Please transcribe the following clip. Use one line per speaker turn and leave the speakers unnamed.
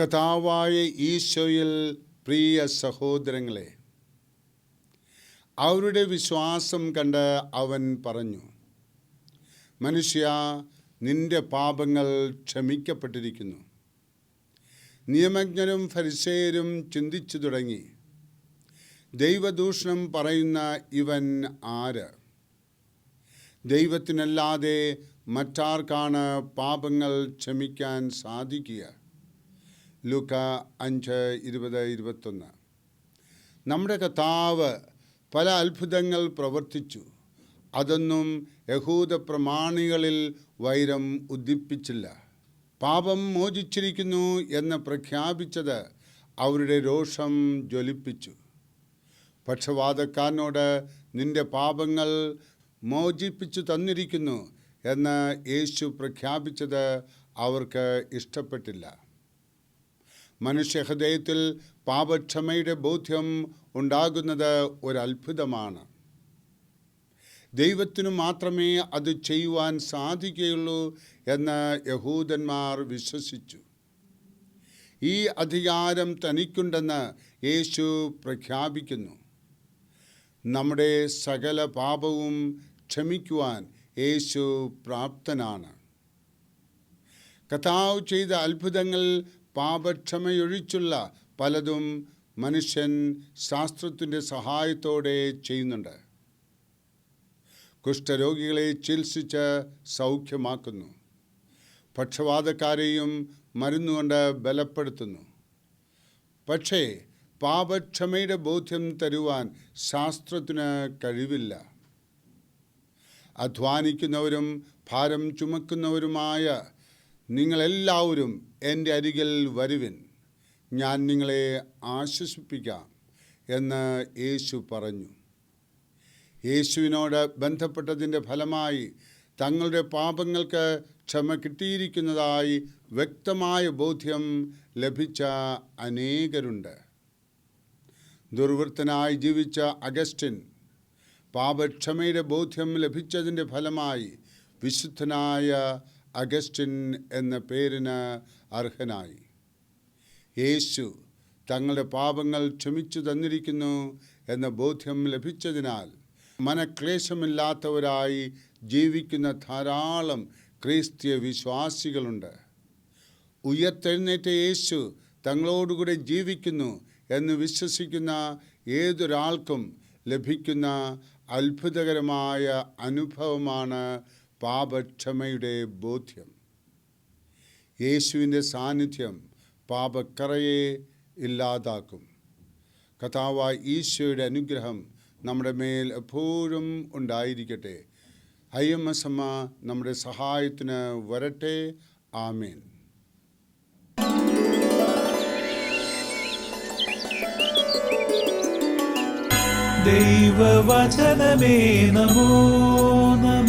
കഥാവായ ഈശോയിൽ പ്രിയ സഹോദരങ്ങളെ അവരുടെ വിശ്വാസം കണ്ട് അവൻ പറഞ്ഞു മനുഷ്യ നിന്റെ പാപങ്ങൾ ക്ഷമിക്കപ്പെട്ടിരിക്കുന്നു. നിയമജ്ഞരും ഫരിസേരും ചിന്തിച്ചു തുടങ്ങി. ദൈവദൂഷണം പറയുന്ന ഇവൻ ആര്? ദൈവത്തിനല്ലാതെ മറ്റാർക്കാണ് പാപങ്ങൾ ക്ഷമിക്കാൻ സാധിക്കുക? ലൂക്ക അഞ്ച് ഇരുപത് ഇരുപത്തൊന്ന്. നമ്മുടെ കർത്താവ് പല അത്ഭുതങ്ങൾ പ്രവർത്തിച്ചു. അതൊന്നും യഹൂദ പ്രമാണികളിൽ വൈരം ഉദ്ദിപ്പിച്ചില്ല പാപം മോചിച്ചിരിക്കുന്നു എന്ന് പ്രഖ്യാപിച്ചത് അവരുടെ രോഷം ജ്വലിപ്പിച്ചു. പക്ഷവാതക്കാരനോട് നിന്റെ പാപങ്ങൾ മോചിപ്പിച്ചു തന്നിരിക്കുന്നു എന്ന് യേശു പ്രഖ്യാപിച്ചത് അവർക്ക് ഇഷ്ടപ്പെട്ടില്ല. മനുഷ്യഹൃദയത്തിൽ പാപക്ഷമയുടെ ബോധ്യം ഉണ്ടാകുന്നത് ഒരത്ഭുതമാണ്. ദൈവത്തിനു മാത്രമേ അത് ചെയ്യുവാൻ സാധിക്കുകയുള്ളൂ എന്ന് യഹൂദന്മാർ വിശ്വസിച്ചു. ഈ അധികാരം തനിക്കുണ്ടെന്ന് യേശു പ്രഖ്യാപിക്കുന്നു. നമ്മുടെ സകല പാപവും ക്ഷമിക്കുവാൻ യേശു പ്രാപ്തനാണ്. കഥാവ് ചെയ്ത അത്ഭുതങ്ങൾ പാപക്ഷമയൊഴിച്ചുള്ള പലതും മനുഷ്യൻ ശാസ്ത്രത്തിന്റെ സഹായത്തോടെ ചെയ്യുന്നുണ്ട്. കുഷ്ഠരോഗികളെ ചികിത്സിച്ച് സൗഖ്യമാക്കുന്നു. പക്ഷവാതക്കാരെയും മരുന്നുകൊണ്ട് ബലപ്പെടുത്തുന്നു. പക്ഷേ പാപക്ഷമയുടെ ബോധ്യം തരുവാൻ ശാസ്ത്രത്തിന് കഴിവില്ല. അധ്വാനിക്കുന്നവരും ഭാരം ചുമക്കുന്നവരുമായ നിങ്ങളെല്ലാവരും എന്റെ അരികിൽ വരുവിൻ. ഞാൻ നിങ്ങളെ ആശ്വസിപ്പിക്കാം എന്ന് യേശു പറഞ്ഞു. യേശുവിനോട് ബന്ധപ്പെട്ടതിന്റെ ഫലമായി തങ്ങളുടെ പാപങ്ങൾക്ക് ക്ഷമ കിട്ടിയിരിക്കുന്നതായി വ്യക്തമായ ബോധ്യം ലഭിച്ച അനേകരുണ്ട്. ദുർവൃത്തനായി ജീവിച്ച അഗസ്റ്റിൻ പാപക്ഷമയുടെ ബോധ്യം ലഭിച്ചതിന്റെ ഫലമായി വിശുദ്ധനായ അഗസ്റ്റിൻ എന്ന പേരിന് അർഹനായി. യേശു തങ്ങളുടെ പാപങ്ങൾ ക്ഷമിച്ചു തന്നിരിക്കുന്നു എന്ന ബോധ്യം ലഭിച്ചതിനാൽ മനക്ലേശമില്ലാത്തവരായി ജീവിക്കുന്ന ധാരാളം ക്രിസ്തീയ വിശ്വാസികളുണ്ട്. ഉയർത്തെഴുന്നേറ്റ യേശു തങ്ങളോടുകൂടെ ജീവിക്കുന്നു എന്ന് വിശ്വസിക്കുന്ന ഏതൊരാൾക്കും ലഭിക്കുന്ന അത്ഭുതകരമായ അനുഭവമാണ് പാപക്ഷമയുടെ ബോധ്യം. യേശുവിന്റെ സാന്നിധ്യം പാപക്കറയെ ഇല്ലാതാക്കും. കഥാവ ഈശോയുടെ അനുഗ്രഹം നമ്മുടെ മേൽ എപ്പോഴും ഉണ്ടായിരിക്കട്ടെ. ഐ എം എസ് അമ്മ നമ്മുടെ സഹായത്തിന് വരട്ടെ. ആമേൻ.
ദൈവവചനമേ നമോ നമ.